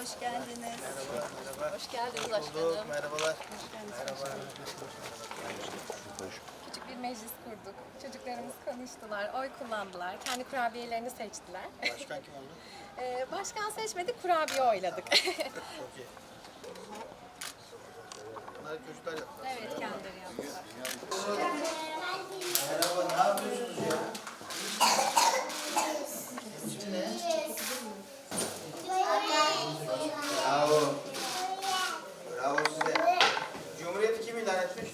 Hoş geldiniz Bulduk, başkanım. merhabalar. Merhaba. Küçük bir meclis kurduk. Çocuklarımız konuştular, oy kullandılar. Kendi kurabiyelerini seçtiler. Başkan kim oldu? Ee, başkan seçmedik, kurabiye oyladık. Çok iyi. Bunları çocuklar yaptılar. evet, kendileri yaptılar. Merhaba, ne yapıyorsunuz ya? İsmi ne? Bravo. Bravo size. İlan etmiş?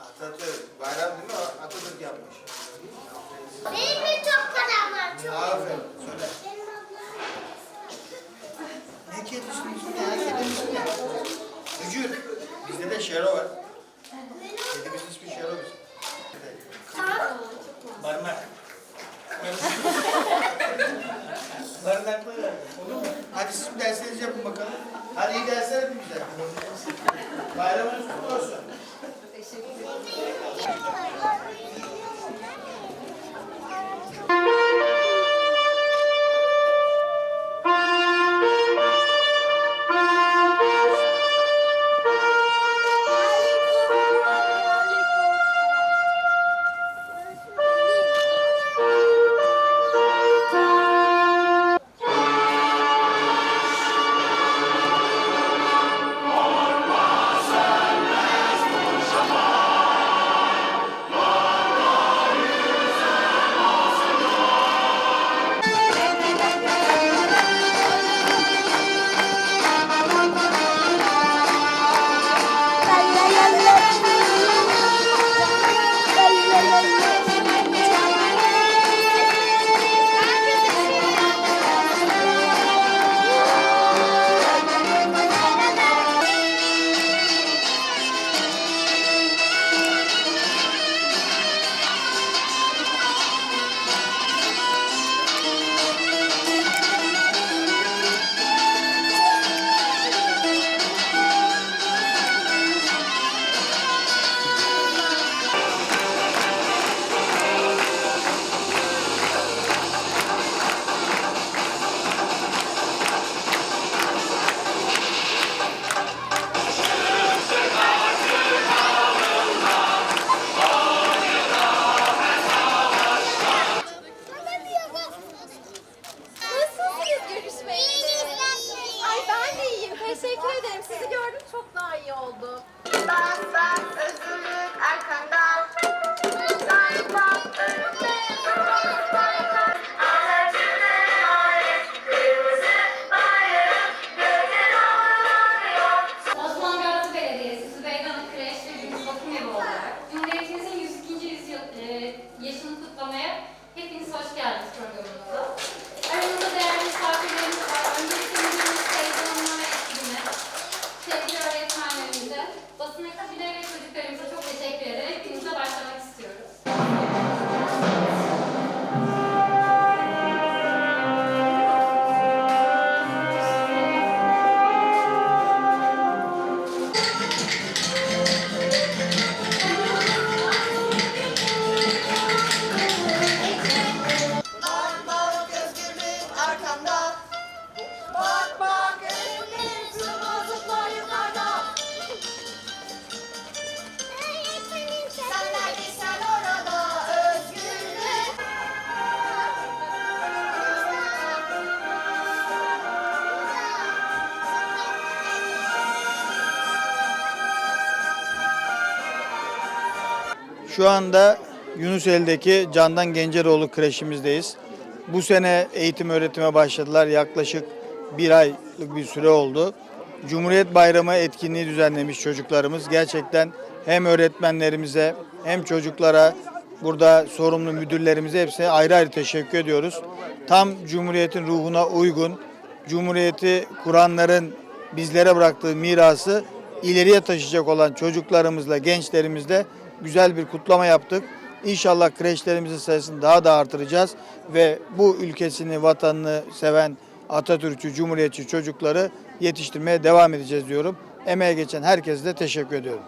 Atatürk. Bayram değil mi? Atatürk yapmış. Benim de çok param var. Çok. Aferin. Söyle. Ne? Kedimiz ne? Vücut. Bizde de Şero var. Kedimizin ismi Şero bizim. Barınak. Barınaklı Olur mu? Hadi siz bir derslerinizi yapın bakalım. Hadi iyi dersler. Bayramınız kutlu olsun. Gördüm çok daha iyi oldu. Bak bak özgürlük arkanda. Şu anda Yunusel'deki Candan Genceroğlu kreşimizdeyiz. Bu sene eğitim öğretime başladılar. Yaklaşık bir aylık bir süre oldu. Cumhuriyet Bayramı etkinliği düzenlemiş çocuklarımız. Gerçekten hem öğretmenlerimize hem çocuklara burada sorumlu müdürlerimize hepsine ayrı ayrı teşekkür ediyoruz. Tam Cumhuriyet'in ruhuna uygun, Cumhuriyeti kuranların bizlere bıraktığı mirası ileriye taşıyacak olan çocuklarımızla, gençlerimizle güzel bir kutlama yaptık. İnşallah kreşlerimizin sayısını daha da artıracağız ve bu ülkesini, vatanını seven Atatürkçü, Cumhuriyetçi çocukları yetiştirmeye devam edeceğiz diyorum. Emeğe geçen herkese de teşekkür ediyorum.